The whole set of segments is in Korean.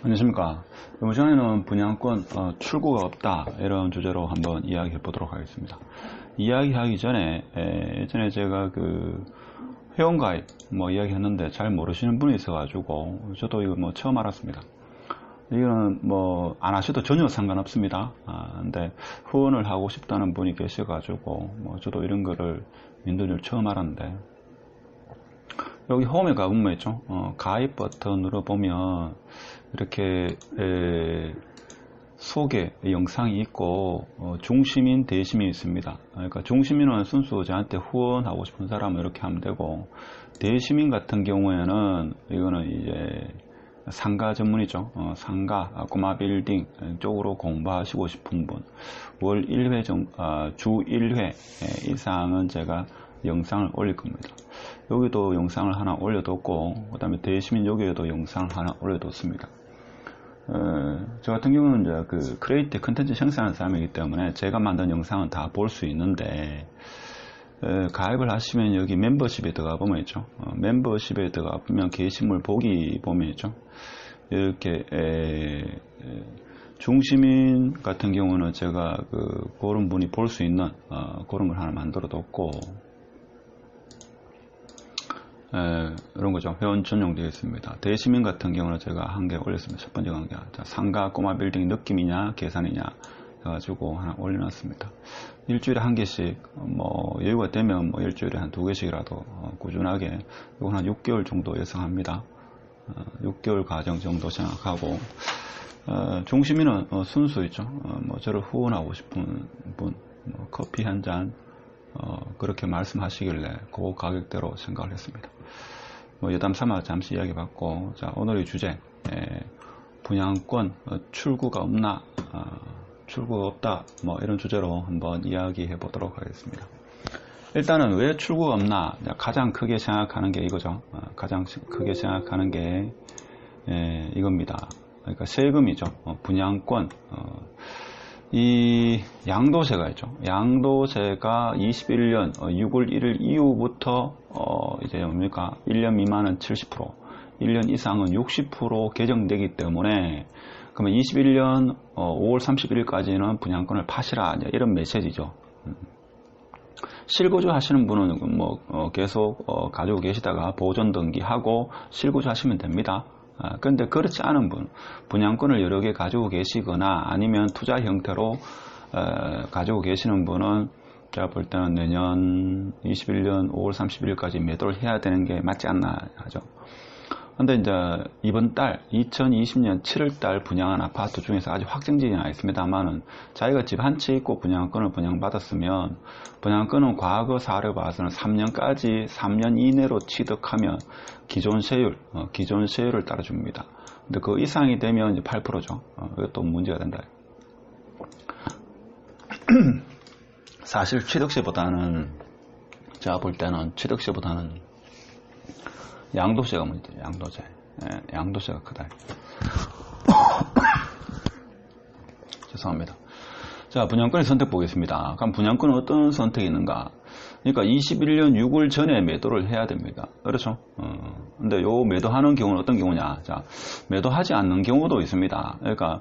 안녕하십니까. 이번 시간에는 분양권 어, 출구가 없다 이런 주제로 한번 이야기해 보도록 하겠습니다. 이야기하기 전에 에, 예 전에 제가 그 회원가입 뭐 이야기했는데 잘 모르시는 분이 있어가지고 저도 이거 뭐 처음 알았습니다. 이거는 뭐 안 하셔도 전혀 상관없습니다. 아, 근데 후원을 하고 싶다는 분이 계셔가지고 뭐 저도 이런 거를 민들을 처음 알았는데 여기 홈에 가보면 있죠. 어, 가입 버튼 눌러보면 이렇게 에, 소개 영상이 있고 어, 중시민 대시민이 있습니다. 그러니까 중시민은 순수 저한테 후원하고 싶은 사람은 이렇게 하면 되고 대시민 같은 경우에는 이거는 이제 상가 전문이죠. 어, 상가, 아, 꼬마 빌딩 쪽으로 공부하시고 싶은 분, 월 1회 정, 아, 주 1회 이상은 제가 영상을 올릴 겁니다. 여기도 영상을 하나 올려뒀고, 그 다음에 대시민 여기에도 영상을 하나 올려뒀습니다. 어, 저 같은 경우는 이제 그 크리에이트 컨텐츠 생산하는 사람이기 때문에 제가 만든 영상은 다 볼 수 있는데, 어, 가입을 하시면 여기 멤버십에 들어가 보면 있죠. 어, 멤버십에 들어가 보면 게시물 보기 보면 있죠. 이렇게 에, 에, 중시민 같은 경우는 제가 그 그런 분이 볼 수 있는 어, 그런 걸 하나 만들어 뒀고 에, 이런 거죠. 회원 전용 되어 있습니다. 대시민 같은 경우는 제가 한 개 올렸습니다. 첫 번째 관계. 자, 상가 꼬마 빌딩 느낌이냐 계산이냐 해가지고 하나 올려놨습니다. 일주일에 한 개씩 뭐 여유가 되면 뭐 일주일에 한 두 개씩이라도 어, 꾸준하게 이건 한 6개월 정도 예상합니다. 어, 6개월 과정 정도 생각하고 어, 중심이는 어, 순수 있죠. 어, 뭐 저를 후원하고 싶은 분뭐 커피 한 잔 그렇게 말씀하시길래 그 가격대로 생각을 했습니다. 뭐 여담 삼아 잠시 이야기 받고 자 오늘의 주제 에, 분양권 어, 출구가 없나 어, 출구가 없다 뭐 이런 주제로 한번 이야기해 보도록 하겠습니다. 일단은 왜 출구가 없나 가장 크게 생각하는 게 이거죠. 어, 가장 크게 생각하는 게 에, 이겁니다. 그러니까 세금이죠. 어, 분양권 어, 이 양도세가 있죠. 양도세가 21년 6월 1일 이후부터 어 이제 뭡니까 1년 미만은 70%, 1년 이상은 60% 개정되기 때문에 그러면 21년 5월 31일까지는 분양권을 파시라 이런 메시지죠. 음. 실거주 하시는 분은 뭐 어, 계속 어, 가지고 계시다가 보존 등기하고 실거주 하시면 됩니다. 아, 그런데 그렇지 않은 분, 분양권을 여러 개 가지고 계시거나 아니면 투자 형태로 어, 가지고 계시는 분은 제가 볼 때는 내년 21년 5월 31일까지 매도를 해야 되는 게 맞지 않나 하죠. 근데 이제 이번 달 2020년 7월 달 분양한 아파트 중에서 아직 확정지이 나 있습니다만은 자기가 집 한 채 있고 분양권을 분양받았으면 분양권은 과거 사례 봐서는 3년까지 3년 이내로 취득하면 기존 세율 어, 기존 세율을 따라줍니다. 근데 그 이상이 되면 이제 8%죠. 어, 이것도 문제가 된다. 사실 취득세보다는 제가 볼 때는 취득세보다는 양도세가 문제, 양도세. 예, 양도세가 크다. 죄송합니다. 자, 분양권의 선택 보겠습니다. 그럼 분양권은 어떤 선택이 있는가? 그러니까 21년 6월 전에 매도를 해야 됩니다. 그렇죠? 어, 근데 요 매도하는 경우는 어떤 경우냐? 자, 매도하지 않는 경우도 있습니다. 그러니까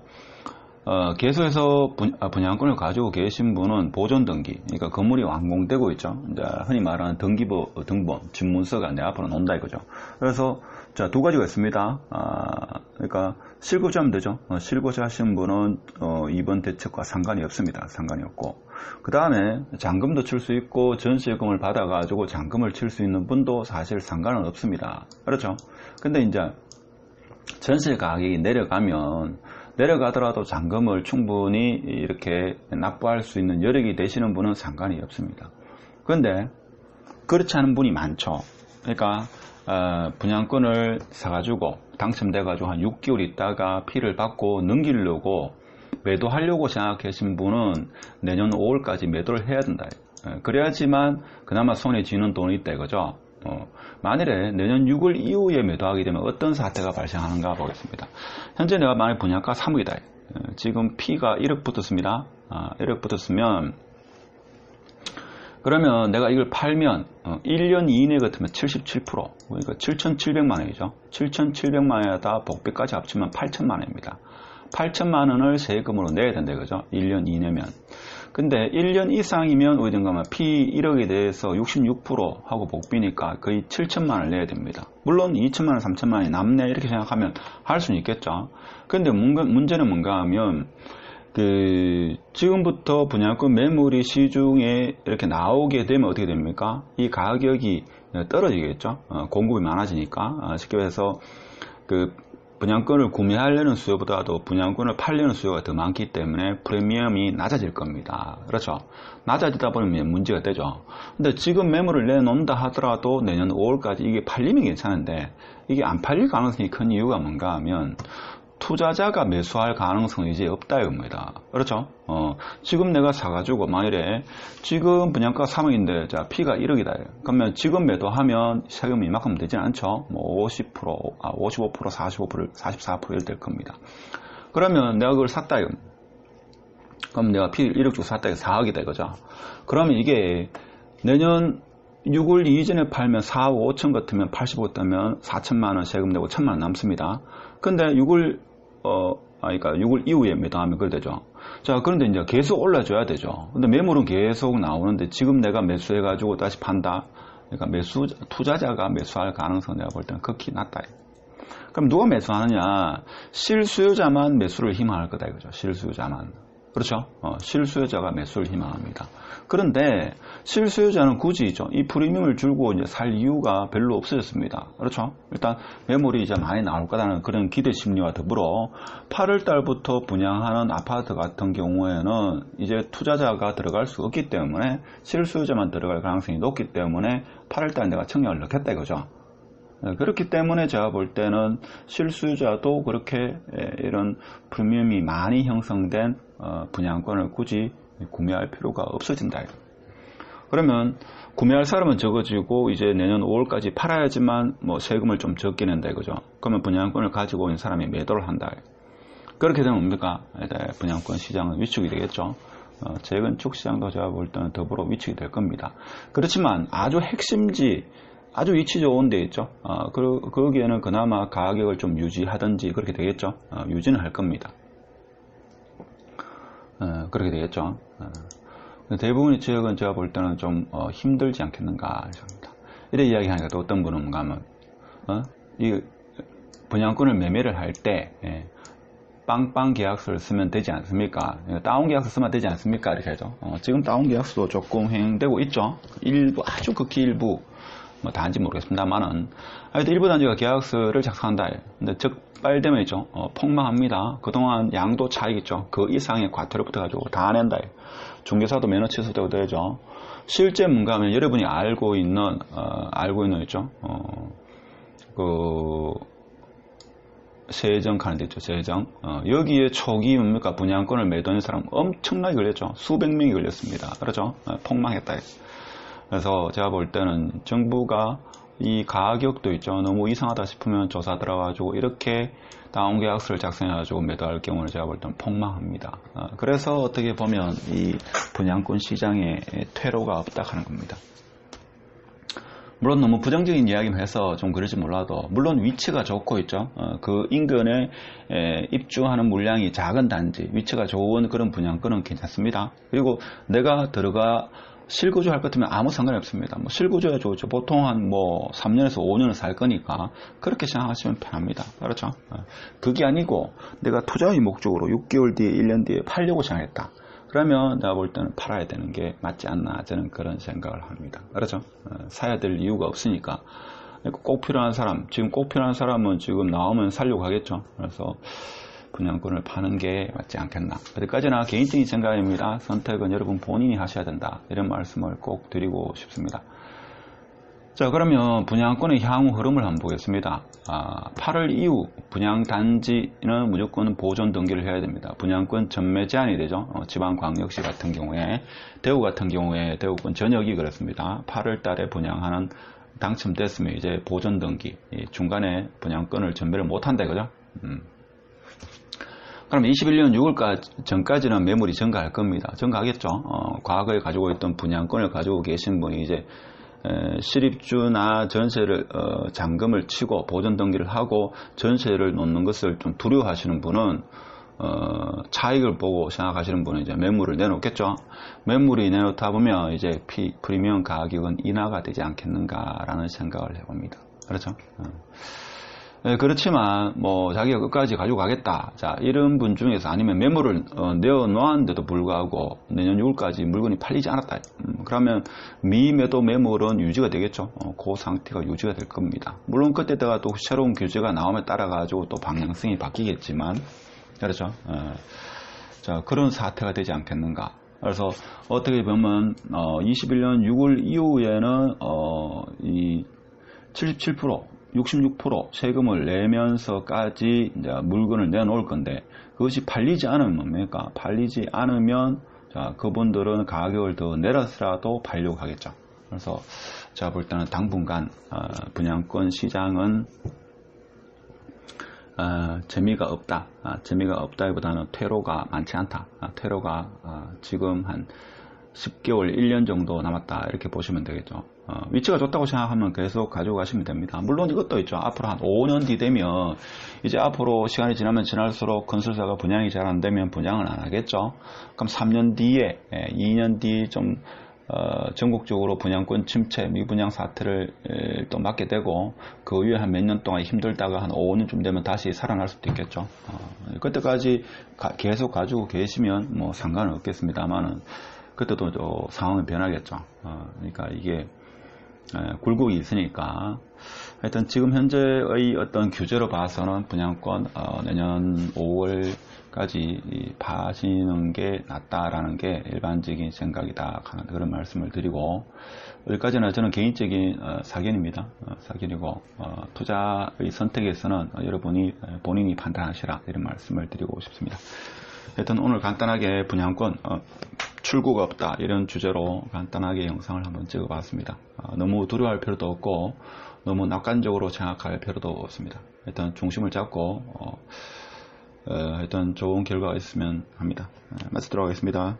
어, 개소에서 분, 아, 양권을 가지고 계신 분은 보존 등기, 그러니까 건물이 완공되고 있죠. 이제 흔히 말하는 등기부 등본, 집문서가 내 앞으로 논다 이거죠. 그래서 자, 두 가지가 있습니다. 아, 그러니까 실거주 하면 되죠. 어, 실거주 하신 분은 어, 이번 대책과 상관이 없습니다. 상관이 없고. 그 다음에 잔금도 칠 수 있고 전세금을 받아가지고 잔금을 칠 수 있는 분도 사실 상관은 없습니다. 그렇죠. 근데 이제 전세 가격이 내려가면 내려가더라도 잔금을 충분히 이렇게 납부할 수 있는 여력이 되시는 분은 상관이 없습니다. 그런데 그렇지 않은 분이 많죠. 그러니까 어, 분양권을 사가지고 당첨돼가지고 한 6개월 있다가 피를 받고 넘기려고 매도하려고 생각하신 분은 내년 5월까지 매도를 해야 된다. 어, 그래야지만 그나마 손에 쥐는 돈이 있다 이거죠. 어, 만일에 내년 6월 이후에 매도하게 되면 어떤 사태가 발생하는가 보겠습니다. 현재 내가 만약 분양가 3억이다. 어, 지금 P가 1억 붙었습니다. 아, 1억 붙었으면 그러면 내가 이걸 팔면 어, 1년 이내 같으면 77% 그러니까 7,700만 원이죠. 7,700만 원에다 복비까지 합치면 8천만 원입니다. 8천만 원을 세금으로 내야 된다 이거죠. 1년 이내면. 근데 1년 이상이면 면피 1억에 대해서 66% 하고 복비니까 거의 7천만 원을 내야 됩니다. 물론 2천만 원, 3천만 원이 남네 이렇게 생각하면 할 수는 있겠죠. 근데 문제는 뭔가 하면 그 지금부터 분양권 매물이 시중에 이렇게 나오게 되면 어떻게 됩니까? 이 가격이 떨어지겠죠. 어, 공급이 많아지니까 어, 쉽게 해서 그 분양권을 구매하려는 수요보다도 분양권을 팔려는 수요가 더 많기 때문에 프리미엄이 낮아질 겁니다. 그렇죠? 낮아지다 보면 문제가 되죠. 근데 지금 매물을 내놓는다 하더라도 내년 5월까지 이게 팔리면 괜찮은데 이게 안 팔릴 가능성이 큰 이유가 뭔가 하면 투자자가 매수할 가능성이 이제 없다 이겁니다. 그렇죠? 어, 지금 내가 사가지고 만일에 지금 분양가 3억인데 자 P가 1억이다. 그러면 지금 매도하면 세금이 이만큼 되지 않죠? 뭐 50%, 아, 55%, 45%, 44% 이렇게 될 겁니다. 그러면 내가 그걸 샀다 이겁니다. 그럼 내가 P 1억 주고 샀다 이거 4억이다 이거죠. 그러면 이게 내년 6월 이전에 팔면 4억 5천 같으면 85 뜨면 4천만 원 세금 내고 1천만 원 남습니다. 근데 6월 어, 아, 그러니까 6월 이후에 매도하면 그래 되죠. 자, 그런데 이제 계속 올라줘야 되죠. 근데 매물은 계속 나오는데 지금 내가 매수해가지고 다시 판다. 그러니까 매수, 투자자가 매수할 가능성 내가 볼 때는 극히 낮다. 그럼 누가 매수하느냐? 실수요자만 매수를 희망할 거다 이거죠. 실수요자만. 그렇죠? 어, 실수요자가 매수를 희망합니다. 그런데 실수요자는 굳이 이 프리미엄을 줄고 이제 살 이유가 별로 없어졌습니다. 그렇죠? 일단 매물이 이제 많이 나올 거라는 그런 기대 심리와 더불어 8월 달부터 분양하는 아파트 같은 경우에는 이제 투자자가 들어갈 수 없기 때문에 실수요자만 들어갈 가능성이 높기 때문에 8월 달 내가 청약을 넣겠다 이거죠. 네, 그렇기 때문에 제가 볼 때는 실수요자도 그렇게 이런 프리미엄이 많이 형성된 어, 분양권을 굳이 구매할 필요가 없어진다. 그러면 구매할 사람은 적어지고 이제 내년 5월까지 팔아야지만 뭐 세금을 좀 적게 낸다 이거죠. 그러면 분양권을 가지고 있는 사람이 매도를 한다. 그렇게 되면 뭡니까? 분양권 시장은 위축이 되겠죠. 어, 재건축 시장도 제가 볼 때는 더불어 위축이 될 겁니다. 그렇지만 아주 핵심지 아주 위치 좋은 데 있죠. 어, 그, 거기에는 그나마 가격을 좀 유지하든지 그렇게 되겠죠. 어, 유지는 할 겁니다. 어, 그렇게 되겠죠. 어. 대부분의 지역은 제가 볼 때는 좀 어, 힘들지 않겠는가 생각합니다. 이래 이야기하니까 또 어떤 분은 뭔가 하면 어? 이 분양권을 매매를 할때 예, 빵빵 계약서를 쓰면 되지 않습니까? 다운 계약서 쓰면 되지 않습니까? 이렇게 하죠. 어, 지금 다운 계약서도 조금 행되고 있죠. 일부 아주 극히 일부 뭐 다인지 모르겠습니다만은 하여튼 일부 단지가 계약서를 작성한다. 근데 적발되면 있죠. 어, 폭망합니다. 그동안 양도 차익 있죠. 그 이상의 과태료 붙어가지고 다 낸다. 중개사도 면허 취소되고 되죠. 실제 뭔가 하면 여러분이 알고 있는 어, 알고 있는 있죠. 어, 그 세정 가는 데 있죠. 세정. 어, 여기에 초기 뭡니까 분양권을 매도한 사람 엄청나게 걸렸죠. 수백 명이 걸렸습니다. 그렇죠. 어, 폭망했다. 그래서 제가 볼 때는 정부가 이 가격도 있죠. 너무 이상하다 싶으면 조사 들어가지고 이렇게 다운 계약서를 작성해가지고 매도할 경우는 제가 볼 때는 폭망합니다. 어, 그래서 어떻게 보면 이 분양권 시장에 퇴로가 없다 하는 겁니다. 물론 너무 부정적인 이야기만 해서 좀 그러지 몰라도 물론 위치가 좋고 있죠. 어, 그 인근에 입주하는 물량이 작은 단지 위치가 좋은 그런 분양권은 괜찮습니다. 그리고 내가 들어가 실거주 할 것 같으면 아무 상관이 없습니다. 뭐 실거주야 좋죠. 보통 한 뭐 3년에서 5년을 살 거니까 그렇게 생각하시면 편합니다. 그렇죠? 어. 그게 아니고 내가 투자의 목적으로 6개월 뒤에 1년 뒤에 팔려고 생각했다. 그러면 내가 볼 때는 팔아야 되는 게 맞지 않나 저는 그런 생각을 합니다. 그렇죠? 어, 사야 될 이유가 없으니까 꼭 필요한 사람 지금 꼭 필요한 사람은 지금 나오면 살려고 하겠죠. 그래서 분양권을 파는 게 맞지 않겠나. 어디까지나 개인적인 생각입니다. 선택은 여러분 본인이 하셔야 된다. 이런 말씀을 꼭 드리고 싶습니다. 자 그러면 분양권의 향후 흐름을 한번 보겠습니다. 아, 8월 이후 분양단지는 무조건 보존 등기를 해야 됩니다. 분양권 전매 제한이 되죠. 어, 지방광역시 같은 경우에 대구 같은 경우에 대구권 전역이 그렇습니다. 8월 달에 분양하는 당첨됐으면 이제 보존 등기 중간에 분양권을 전매를 못한다 이거죠. 음. 그럼 21년 6월까지 전까지는 매물이 증가할 겁니다. 증가하겠죠. 어, 과거에 가지고 있던 분양권을 가지고 계신 분이 이제 에, 실입주나 전세를 어, 잔금을 치고 보전 등기를 하고 전세를 놓는 것을 좀 두려워하시는 분은 어, 차익을 보고 생각하시는 분은 이제 매물을 내놓겠죠. 매물이 내놓다 보면 이제 피, 프리미엄 가격은 인하가 되지 않겠는가라는 생각을 해봅니다. 그렇죠? 어. 네, 그렇지만 뭐 자기가 끝까지 가지고 가겠다. 자 이런 분 중에서 아니면 매물을 어, 내어 놓았는데도 불구하고 내년 6월까지 물건이 팔리지 않았다. 음, 그러면 미매도 매물은 유지가 되겠죠. 어, 그 상태가 유지가 될 겁니다. 물론 그때다가 또 새로운 규제가 나옴에 따라 가지고 또 방향성이 바뀌겠지만 그렇죠. 어, 자 그런 사태가 되지 않겠는가. 그래서 어떻게 보면 어, 21년 6월 이후에는 어, 이 77% 66% 세금을 내면서까지 이제 물건을 내놓을 건데 그것이 팔리지 않으면 뭡니까? 팔리지 않으면 자, 그분들은 가격을 더 내려서라도 팔려고 하겠죠. 그래서 제가 볼 때는 당분간 어, 분양권 시장은 어, 재미가 없다. 아, 재미가 없다기보다는 퇴로가 많지 않다. 아, 퇴로가 아, 지금 한 10개월, 1년 정도 남았다 이렇게 보시면 되겠죠. 어, 위치가 좋다고 생각하면 계속 가지고 가시면 됩니다. 물론 이것도 있죠. 앞으로 한 5년 뒤 되면 이제 앞으로 시간이 지나면 지날수록 건설사가 분양이 잘 안 되면 분양을 안 하겠죠. 그럼 3년 뒤에, 예, 2년 뒤좀 어, 전국적으로 분양권 침체, 미분양 사태를 에, 또 맞게 되고 그 이후에 한 몇 년 동안 힘들다가 한 5년쯤 되면 다시 살아날 수도 있겠죠. 어, 그때까지 가, 계속 가지고 계시면 뭐 상관은 없겠습니다만은 그때도 또 상황은 변하겠죠. 어, 그러니까 이게 에, 굴곡이 있으니까 하여튼 지금 현재의 어떤 규제로 봐서는 분양권 어, 내년 5월까지 파시는 게 낫다라는 게 일반적인 생각이다 하는 그런 말씀을 드리고 여기까지는 저는 개인적인 어, 사견입니다. 어, 사견이고 어, 투자의 선택에서는 여러분이 본인이 판단하시라 이런 말씀을 드리고 싶습니다. 하여튼 오늘 간단하게 분양권 어, 출구가 없다 이런 주제로 간단하게 영상을 한번 찍어봤습니다. 어, 너무 두려워할 필요도 없고 너무 낙관적으로 생각할 필요도 없습니다. 일단 중심을 잡고 어, 어, 일단 좋은 결과가 있으면 합니다. 네, 마치도록 하겠습니다.